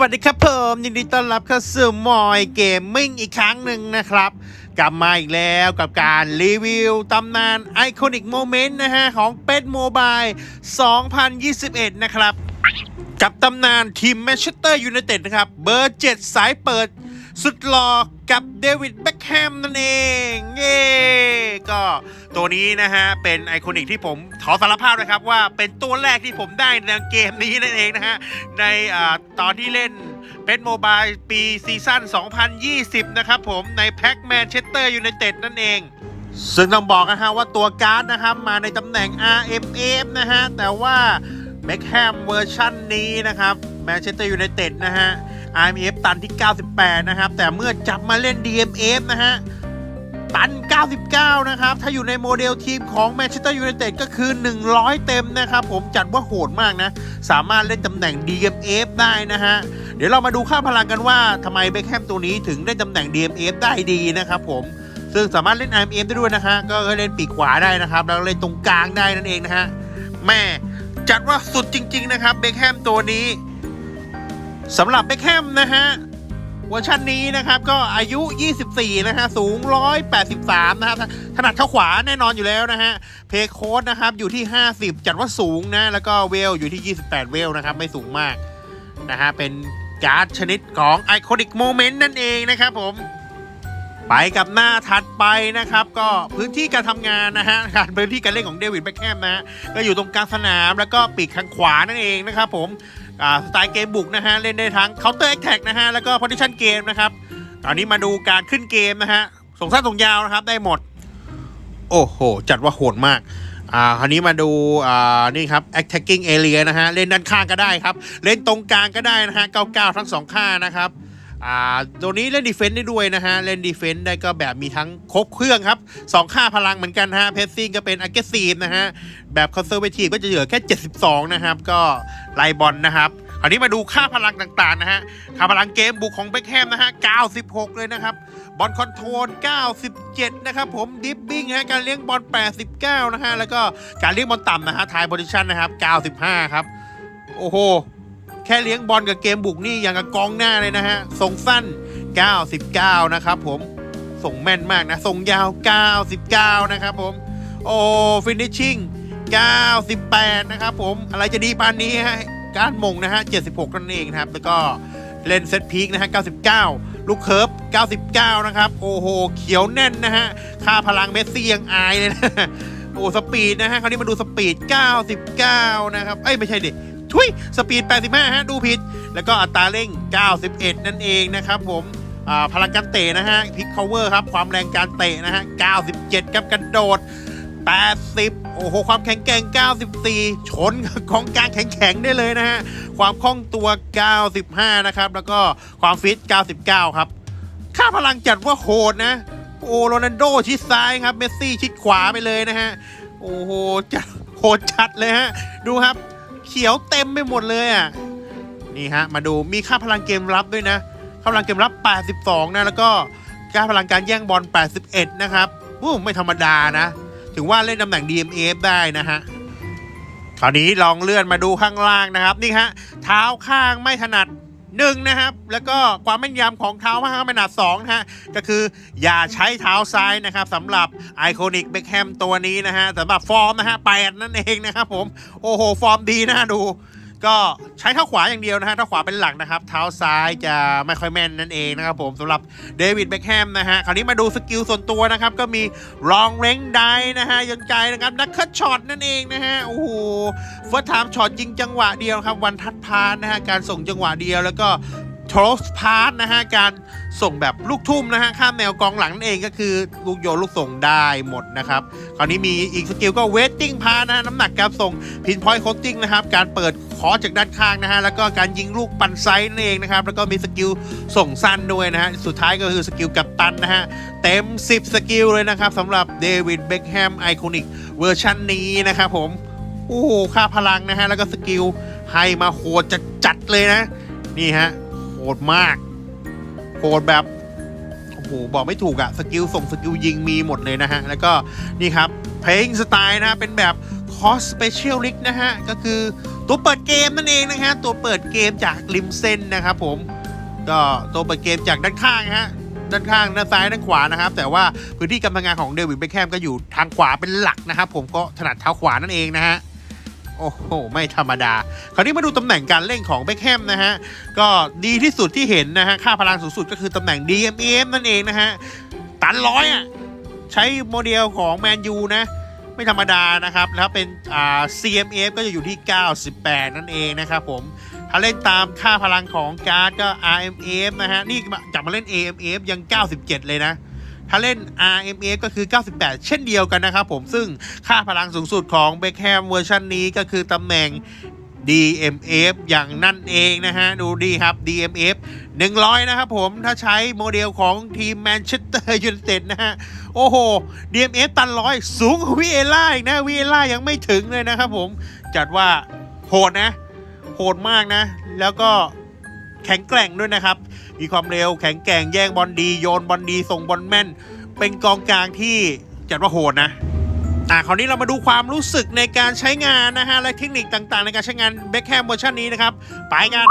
วัสดีครับผมยินดีต้อนรับเข้าสู่มอยเกมมิ่งอีกครั้งหนึ่งนะครับ กลับมาอีกแล้วกับการรีวิวตำนานไอคอนิกโมเมนต์นะฮะ ของเป็ดโมบาย2021 นะครับ กับตำนานทีมแมนเชสเตอร์ยูไนเต็ดนะครับ เบอร์ 7 สายเปิด สุดหล่อกับเดวิดแบ็คแฮมนั่นเอง เย้ก็ ตัวนี้นะฮะ เป็นไอคอนิกที่ผมขอสารภาพนะครับว่าเป็นตัวแรกที่ผมได้ในเกมนี้นั่นเองนะฮะ ในอาตอนที่เล่นเป็นโมบายปีซีซั่น 2020 นะครับผมในแพ็กแมนเชสเตอร์ยูไนเต็ดนั่นเอง ซึ่งต้องบอกนะฮะว่าตัวการ์ดนะครับมาในตำแหน่ง RMF นะฮะ แต่ว่าแบ็คแฮมเวอร์ชันนี้นะครับแมนเชสเตอร์ยูไนเต็ดนะฮะ RMF ตันที่ 98 นะครับ แต่เมื่อจับมาเล่น DMF นะฮะ ตัน 99 นะครับ ถ้าอยู่ในโมเดลทีมของแมนเชสเตอร์ยูไนเต็ดก็คือ 100 เต็มนะครับ ผมจัดว่าโหดมากนะ สามารถเล่นตำแหน่ง DMF ได้นะฮะ เดี๋ยวเรามาดูค่าพลังกันว่าทำไมเบคแฮมตัวนี้ถึงได้ตำแหน่ง DMF ได้ดีนะครับผมซึ่งสามารถเล่น RMF ได้ด้วยนะฮะก็เล่นปีกขวาได้นะครับ แล้วเล่นตรงกลางได้นั่นเองนะฮะแม่จัดว่าสุดจริง ๆ นะครับเบคแฮมตัวนี้สำหรับเบคแฮมนะฮะ เวอร์ชันนี้นะครับก็อายุ 24 นะฮะ สูง 183 นะฮะถนัดเท้าขวาแน่นอนอยู่แล้วนะฮะ เพย์โค้ดนะครับอยู่ที่ 50 จัดว่าสูงนะ แล้วก็เวลอยู่ที่ 28 เวลนะครับ ไม่สูงมากนะฮะ เป็นการ์ดชนิดของ Iconic Moment นั่นเองนะครับผม ไปกับหน้าถัดไปนะครับ ก็พื้นที่การทำงานนะฮะการพื้นที่การเล่นของเดวิดแบ็คแฮมนะฮะก็อยู่ตรงกลางสนามแล้วก็ปีกข้างขวานั่นเองนะครับผม สไตล์เกมบุกนะฮะ เล่นได้ทั้ง Counter Attack นะฮะ แล้วก็ Position Game นะครับตอนนี้มาดูการขึ้นเกมนะฮะส่งสั้นส่งยาวนะครับ ได้หมด โอ้โห จัดว่าโหดมากอ่าคราวนี้มาดูอ่านี่ครับ attacking area นะฮะ เล่นด้านข้างก็ได้ครับ เล่นตรงกลางก็ได้นะฮะ99ทั้งสองข้างนะครับอ่าตัวนี้เล่นดีเฟนต์ได้ด้วยนะฮะ เล่นดีเฟนต์ได้ก็แบบมีทั้งครบเครื่องครับสองค่าพลังเหมือนกันฮะเพสซิ่งก็เป็น aggressive นะฮะ แบบคอนเซอร์เวทีฟก็จะเหลือแค่ 72 นะครับ ก็ ไลบอลนะครับคราวนี้มาดูค่าพลังต่างๆนะฮะค่าพลังเกมบุกของเบคแฮมนะฮะ 96 เลยนะครับ บอลคอนโทรล 97 นะครับผมดิฟบิ้งฮะการเลี้ยงบอล 89 นะฮะ แล้วก็การเลี้ยงบอลต่ำนะฮะทายโพซิชันนะครับ 95 ครับ โอ้โห แค่เลี้ยงบอลกับเกมบุกนี่อย่างกับกองหน้าเลยนะฮะส่งสั้น 99 นะครับผมส่งแม่นมากนะส่งยาว 99 นะครับผม โอ้ฟินิชชิ่ง 98 นะครับผม อะไรจะดีปานนี้ฮะ การมงนะฮะ 76 นั่นเองนะครับ แล้วก็เลนเซตพีคนะฮะ 99 ลูกเคิร์ฟ99 นะครับ โอ้โห เขียวแน่นนะฮะ ค่าพลังเมสซี่ยังอายเลยนะ โอ้ สปีดนะฮะ คราวนี้มาดูสปีด 99 นะครับ เอ้ย ไม่ใช่ดิทุยสปีด 85 ฮะ ดูผิด แล้วก็อัตราเร่ง 91 นั่นเองนะครับผมอ่าพลังการเตะนะฮะพิกคาเวอร์ครับ ความแรงการเตะนะฮะ 97 ครับกระโดด 80 โอ้โห ความแข็งแกร่ง 94 ชนกับของกลางแข็งๆได้เลยนะฮะ ความคล่องตัว 95 นะครับ แล้วก็ความฟิต 99 ครับ ค่าพลังจัดว่าโหดนะ โอ้โรนัลโดชิดซ้ายครับ เมสซี่ชิดขวาไปเลยนะฮะ โอ้โหจัดโหดจัดเลยฮะ ดูครับ เขียวเต็มไปหมดเลยอะ นี่ฮะ มาดูมีค่าพลังเกมรับด้วยนะ ค่าพลังเกมรับ 82 นะ แล้วก็ค่าพลังการแย่งบอล 81 นะครับอู้ไม่ธรรมดานะ ถึงว่าเล่นตำแหน่ง DMF ได้นะฮะคราวนี้ลองเลื่อนมาดูข้างล่างนะครับนี่ฮะเท้าข้างไม่ถนัดหนึ่งนะครับ แล้วก็ความแม่นยำของเท้าข้างไม่ถนัดสองนะฮะก็คืออย่าใช้เท้าซ้ายนะครับสำหรับไอคอนิกเบคแฮมตัวนี้นะฮะสำหรับฟอร์มนะฮะแปดนั่นเองนะครับผมโอ้โหฟอร์มดีน่าดู ก็ใช้เท้าขวาอย่างเดียวนะฮะเท้าขวาเป็นหลักนะครับ เท้าซ้ายจะไม่ค่อยแม่นนั่นเองนะครับผมสำหรับเดวิดเบคแฮมนะฮะคราวนี้มาดูสกิลส่วนตัวนะครับ ก็มีรองเร้งได้นะฮะยนไกลนะครับนักคัดช็อตนั่นเองนะฮะโอ้โหเฟิร์สไทม์ช็อตยิงจังหวะเดียวครับ วันทัดพานนะฮะการส่งจังหวะเดียวแล้วก็ ทรสพาร์นะฮะ การส่งแบบลูกทุ่มนะฮะ ข้ามแนวกองหลังนั่นเองก็คือลูกโยนลูกส่งได้หมดนะครับ คราวนี้มีอีกสกิลก็เวทติ้งพานะฮะ น้ำหนักการส่งพินพอยต์โคตติ้งนะครับ การเปิดคอจากด้านข้างนะฮะ แล้วก็การยิงลูกปั่นไซส์นั่นเองนะครับ แล้วก็มีสกิลส่งสั้นด้วยนะฮะ สุดท้ายก็คือสกิลกัปตันนะฮะ เต็ม 10 สกิลเลยนะครับสำหรับเดวิดเบคแฮมไอคอนิกเวอร์ชันนี้นะครับผม โอ้โห ค่าพลังนะฮะ แล้วก็สกิลให้มาโหดจัดจัดเลยนะ นี่ฮะ หดมากโหดแบบโอ้โหบอกไม่ถูกอะสกิลส่งสกิลยิงมีหมดเลยนะฮะ แล้วก็นี่ครับเพลงสไตล์นะฮะเป็นแบบคอสสเปเชียลลิกนะฮะ ก็คือตัวเปิดเกมนั่นเองนะฮะ ตัวเปิดเกมจากริมเส้นนะครับผมก็ตัวเปิดเกมจากด้านข้างฮะด้านข้างด้านซ้ายด้านขวานะครับ แต่ว่าพื้นที่การทำงานของเดวิดเบคแฮมก็อยู่ทางขวาเป็นหลักนะครับผมก็ถนัดเท้าขวานั่นเองนะฮะ โอ้โห ไม่ธรรมดา คราวนี้มาดูตำแหน่งการเล่นของเบคแฮมนะฮะ ก็ดีที่สุดที่เห็นนะฮะ ค่าพลังสูงสุดก็คือตำแหน่ง DMM นั่นเองนะฮะ ตันร้อยอะ ใช้โมเดลของแมนยูนะ ไม่ธรรมดานะครับ แล้วเป็นอ่า CMF ก็จะอยู่ที่ 98 นั่นเองนะครับผม ถ้าเล่นตามค่าพลังของการ์ดก็ RMF นะฮะ นี่จับมาเล่น AMF ยัง 97 เลยนะ ถ้าเล่น RMF ก็คือ 98 เช่นเดียวกันนะครับผมซึ่งค่าพลังสูงสุดของเบคแฮมเวอร์ชันนี้ก็คือตำแหน่ง DMF อย่างนั่นเองนะฮะ ดูดีครับ DMF 100 นะครับผมถ้าใช้โมเดลของทีมแมนเชสเตอร์ยูไนเต็ดนะฮะ โอ้โห DMF ตันร้อยสูงว่าวีเอล่าอีกนะวีเอล่ายังไม่ถึงเลยนะครับผม จัดว่าโหดนะ โหดมากนะ แล้วก็แข็งแกร่งด้วยนะครับ มีความเร็วแข็งแกร่งแย่งบอลดีโยนบอลดีส่งบอลแม่น เป็นกองกลางที่จัดว่าโหดนะอะคราวนี้เรามาดูความรู้สึกในการใช้งานนะฮะและเทคนิคต่างๆ ในการใช้งานเบคแฮมเวอร์ชันนี้นะครับ ไปกัน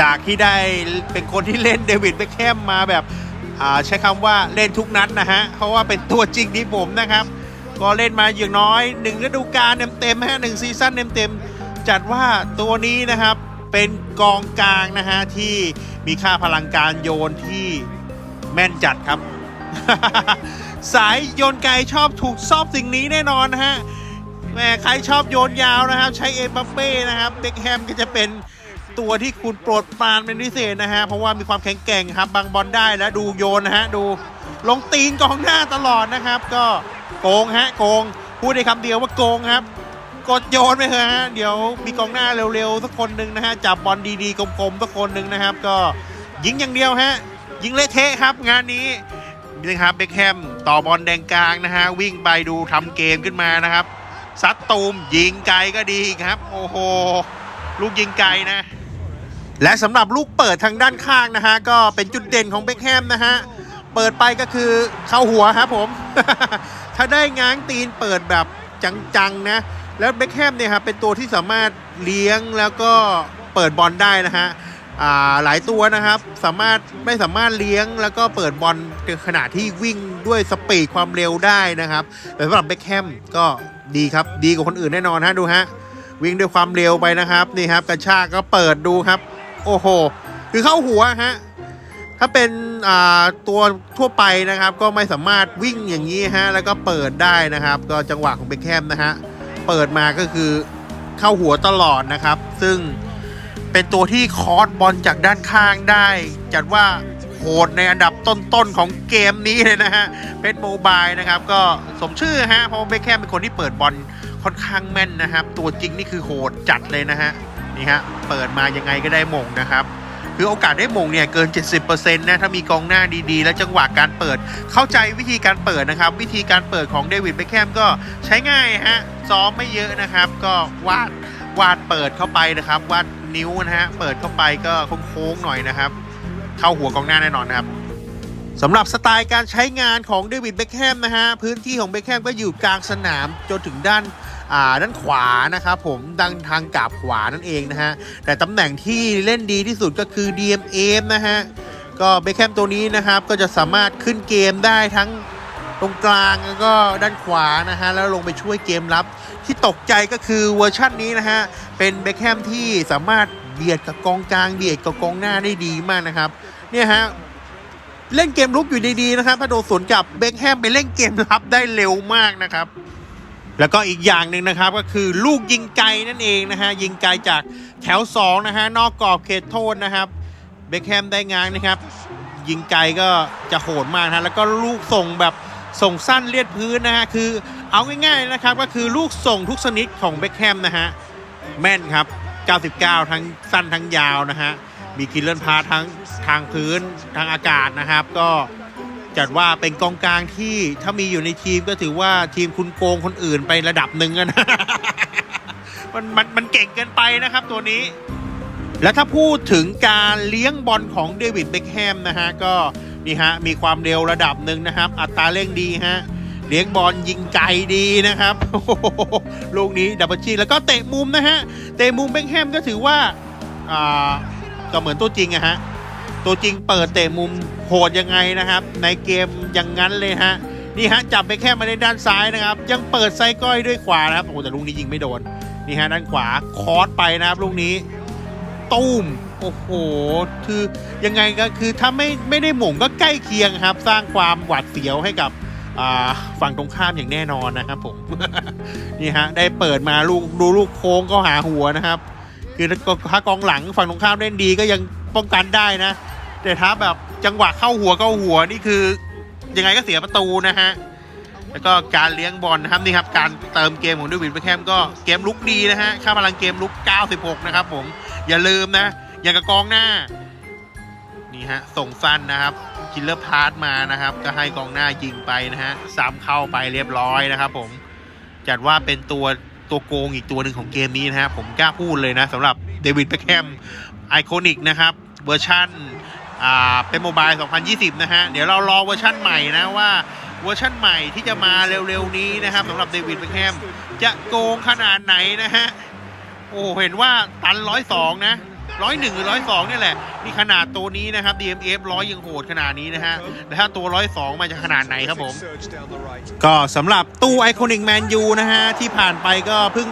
จากที่ได้เป็นคนที่เล่นเดวิดเบคแฮมมาแบบใช้คำว่าเล่นทุกนัดนะฮะ เพราะว่าเป็นตัวจริงที่ผมนะครับ ก็เล่นมาอย่างน้อยหนึ่งฤดูกาลเต็มๆฮะหนึ่งซีซั่นเต็มๆจัดว่าตัวนี้นะครับเป็นกองกลางนะฮะ ที่มีค่าพลังการโยนที่แม่นจัดครับ สายโยนไกลชอบถูกชอบสิ่งนี้แน่นอนนะฮะแหมใครชอบโยนยาวนะครับ ใช้เอ็มบัปเป้นะครับเบคแฮมก็จะเป็น ตัวที่คุณโปรดปรานเป็นพิเศษนะฮะ เพราะว่ามีความแข็งแกร่งครับบางบอลได้แล้วดูโยนนะฮะ ดูลงตีนกองหน้าตลอดนะครับ ก็โกงฮะโกง พูดในคำเดียวว่าโกงครับ กดโยนไปเถอะฮะเดี๋ยวมีกองหน้าเร็วๆสักคนหนึ่งนะฮะจับบอลดีๆกลมๆสักคนหนึ่งนะครับ ก็ยิงอย่างเดียวฮะยิงเละเทะครับ งานนี้นี่นะครับเบคแฮมต่อบอลแดงกลางนะฮะวิ่งไปดูทำเกมขึ้นมานะครับซัดตูมยิงไกลก็ดีครับ โอ้โห ลูกยิงไกลนะ และสำหรับลูกเปิดทางด้านข้างนะฮะ ก็เป็นจุดเด่นของเบคแฮมนะฮะ เปิดไปก็คือเข้าหัวครับผม ถ้าได้ง้างตีนเปิดแบบจังๆนะ แล้วเบคแฮมเนี่ยครับเป็นตัวที่สามารถเลี้ยงแล้วก็เปิดบอลได้นะฮะหลายตัวนะครับสามารถไม่สามารถเลี้ยงแล้วก็เปิดบอลในขณะที่วิ่งด้วยสปีดความเร็วได้นะครับแต่สำหรับเบคแฮมก็ดีครับดีกว่าคนอื่นแน่นอนฮะดูฮะวิ่งด้วยความเร็วไปนะครับนี่ครับกระชากก็เปิดดูครับ โอ้โห คือเข้าหัวฮะ ถ้าเป็นตัวทั่วไปนะครับ ก็ไม่สามารถวิ่งอย่างนี้ฮะ แล้วก็เปิดได้นะครับ ก็จังหวะของเบคแฮมนะฮะ เปิดมาก็คือเข้าหัวตลอดนะครับ ซึ่งเป็นตัวที่คอร์สบอลจากด้านข้างได้ จัดว่าโหดในอันดับต้นๆของเกมนี้เลยนะฮะเป็นโมบายนะครับ ก็สมชื่อฮะ เพราะเบคแฮมเป็นคนที่เปิดบอลค่อนข้างแม่นนะครับ ตัวจริงนี่คือโหดจัดเลยนะฮะ นี่ฮะเปิดมายังไงก็ได้มงนะครับคือโอกาสได้มงเนี่ยเกิน 70%นะถ้ามีกองหน้าดีๆ แล้วจังหวะการเปิด เข้าใจวิธีการเปิดนะครับ วิธีการเปิดของเดวิดเบคแฮมก็ใช้ง่ายฮะซ้อมไม่เยอะนะครับ ก็วาดวาดเปิดเข้าไปนะครับวาดนิ้วนะฮะเปิดเข้าไปก็โค้งๆหน่อยนะครับ เข้าหัวกองหน้าแน่นอนนะครับสำหรับสไตล์การใช้งานของเดวิดเบคแฮมนะฮะพื้นที่ของเบคแฮมก็อยู่กลางสนามจนถึงด้าน อ่าด้านขวานะครับผมดังทางกาบขวานั่นเองนะฮะแต่ตำแหน่งที่เล่นดีที่สุดก็คือ DMM นะฮะก็เบคแฮมตัวนี้นะครับก็จะสามารถขึ้นเกมได้ทั้งตรงกลางแล้วก็ด้านขวานะฮะแล้วลงไปช่วยเกมรับ ที่ตกใจก็คือเวอร์ชั่นนี้นะฮะเป็นเบคแฮมที่สามารถเบียดกับกองกลางเบียดกับกองหน้าได้ดีมากนะครับเนี่ยฮะเล่นเกมลุกอยู่ดีๆนะครับถ้าโดนสวนกลับเบคแฮมไปเล่นเกมรับได้เร็วมากนะครับ แล้วก็อีกอย่างหนึ่งนะครับก็คือลูกยิงไกลนั่นเองนะฮะยิงไกลจากแถว2นะฮะนอกกรอบเขตโทษนะครับเบคแฮมได้งานนะครับ ยิงไกลก็จะโหดมากนะฮะแล้วก็ลูกส่งแบบส่งสั้นเลียดพื้นนะฮะคือเอาง่ายๆนะครับก็คือลูกส่งทุกชนิดของเบคแฮมนะฮะแม่นครับ 99 ทั้งสั้นทั้งยาวนะฮะมีคิลเลนพาทั้งทางพื้นทางอากาศนะครับ ก็ จัดว่าเป็นกองกลางที่ถ้ามีอยู่ในทีมก็ถือว่าทีมคุณโกงคนอื่นไประดับหนึ่งอะนะมันมันมันเก่งเกินไปนะครับตัวนี้ และถ้าพูดถึงการเลี้ยงบอลของเดวิดเบคแฮมนะฮะก็นี่ฮะมีความเร็วระดับหนึ่งนะครับ อัตราเร่งดีฮะเลี้ยงบอลยิงไกลดีนะครับโอ้โหลูกนี้ดับเบิลชีแล้วก็เตะมุมนะฮะเตะมุมเบคแฮมก็ถือว่าอ่าก็เหมือนตัวจริงอะฮะ ตัวจริงเปิดเตะมุมโหดยังไงนะครับ ในเกมอย่างนั้นเลยฮะนี่ฮะจับไปแค่มาในด้านซ้ายนะครับ ยังเปิดไซก้อยด้วยขวานะครับโอ้แต่ลูกนี้ยิงไม่โดนนี่ฮะด้านขวาคอร์สไปนะครับลูกนี้ตุ้มโอ้โห คือยังไงก็คือถ้าไม่ไม่ได้หม่งก็ใกล้เคียงครับ สร้างความหวาดเสียวให้กับฝั่งตรงข้ามอย่างแน่นอนนะครับผมนี่ฮะได้เปิดมาลูกดูลูกโค้งก็หาหัวนะครับ คือถ้ากองหลังฝั่งตรงข้ามเล่นดีก็ยังป้องกันได้นะ แต่ถ้าแบบจังหวะเข้าหัวเข้าหัวนี่คือยังไงก็เสียประตูนะฮะ แล้วก็การเลี้ยงบอลนะครับนี่ครับการเติมเกมของเดวิดเบคแฮมก็เกมลุกดีนะฮะค่าพลังเกมลุก 96 นะครับผมอย่าลืมนะ อย่างกับกองหน้า นี่ฮะส่งสั้นนะครับคิลเลอร์พาร์ตมานะครับ ก็ให้กองหน้ายิงไปนะฮะซ้ำเข้าไปเรียบร้อยนะครับผมจัดว่าเป็นตัวตัวโกงอีกตัวหนึ่งของเกมนี้นะฮะผมกล้าพูดเลยนะสำหรับเดวิดเบคแฮมไอคอนิกนะครับเวอร์ชันอ่า เป็นโมบาย 2020 นะฮะ เดี๋ยวเรารอเวอร์ชันใหม่นะว่าเวอร์ชันใหม่ที่จะมาเร็วๆนี้นะครับสำหรับเดวิดเบคแฮมจะโกงขนาดไหนนะฮะ โอ้เห็นว่าตันร้อยสองนะร้อยหนึ่งหรือร้อยสองนี่แหละนี่ขนาดตัวนี้นะครับ DMF ร้อยยังโหดขนาดนี้นะฮะแล้วถ้าตัวร้อยสองมันจะขนาดไหนครับผม ก็สำหรับตู้ไอคอนิกแมนยูนะฮะ ที่ผ่านไปก็เพิ่ง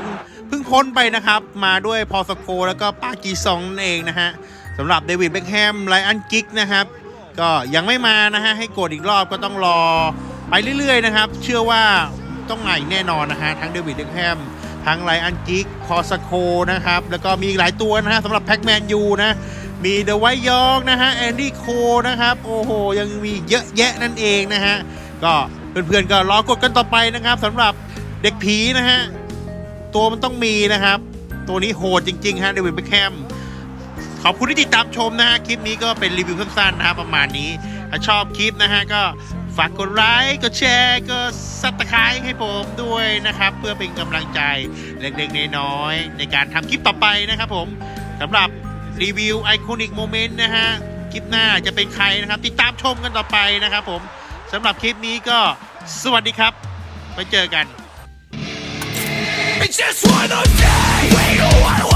เพิ่งพ้นไปนะครับ มาด้วยพอสโคแล้วก็ปากีซองนั่นเองนะฮะ สำหรับเดวิดเบคแฮมไลอันกิกนะครับ ก็ยังไม่มานะฮะให้กดอีกรอบก็ต้องรอไปเรื่อยๆนะครับ เชื่อว่าต้องมาอีกแน่นอนนะฮะทั้งเดวิดเบคแฮมทั้งไลอันกิกพอสโคนะครับ แล้วก็มีหลายตัวนะฮะสำหรับแพ็กแมนยูนะมีเดอะไวท์ยอร์กนะฮะแอนดี้โคนะครับ โอ้โห ยังมีเยอะแยะนั่นเองนะฮะ ก็เพื่อนๆก็รอกดกันต่อไปนะครับสำหรับเด็กผีนะฮะ ตัวมันต้องมีนะครับ ตัวนี้โหดจริงๆฮะเดวิดเบคแฮม ขอบคุณที่ติดตามชมนะฮะคลิปนี้ก็เป็นรีวิวสั้นๆนะฮะประมาณนี้ถ้าชอบคลิปนะฮะก็ฝากกดไลค์กดแชร์ก็สับตะไคร้ให้ผมด้วยนะครับ เพื่อเป็นกำลังใจเล็กๆน้อยๆในการทำคลิปต่อไปนะครับผมสำหรับรีวิวไอคอนิกโมเมนต์นะฮะคลิปหน้าจะเป็นใครนะครับ ติดตามชมกันต่อไปนะครับผมสำหรับคลิปนี้ก็สวัสดีครับไปเจอกัน It's just one of those days We don't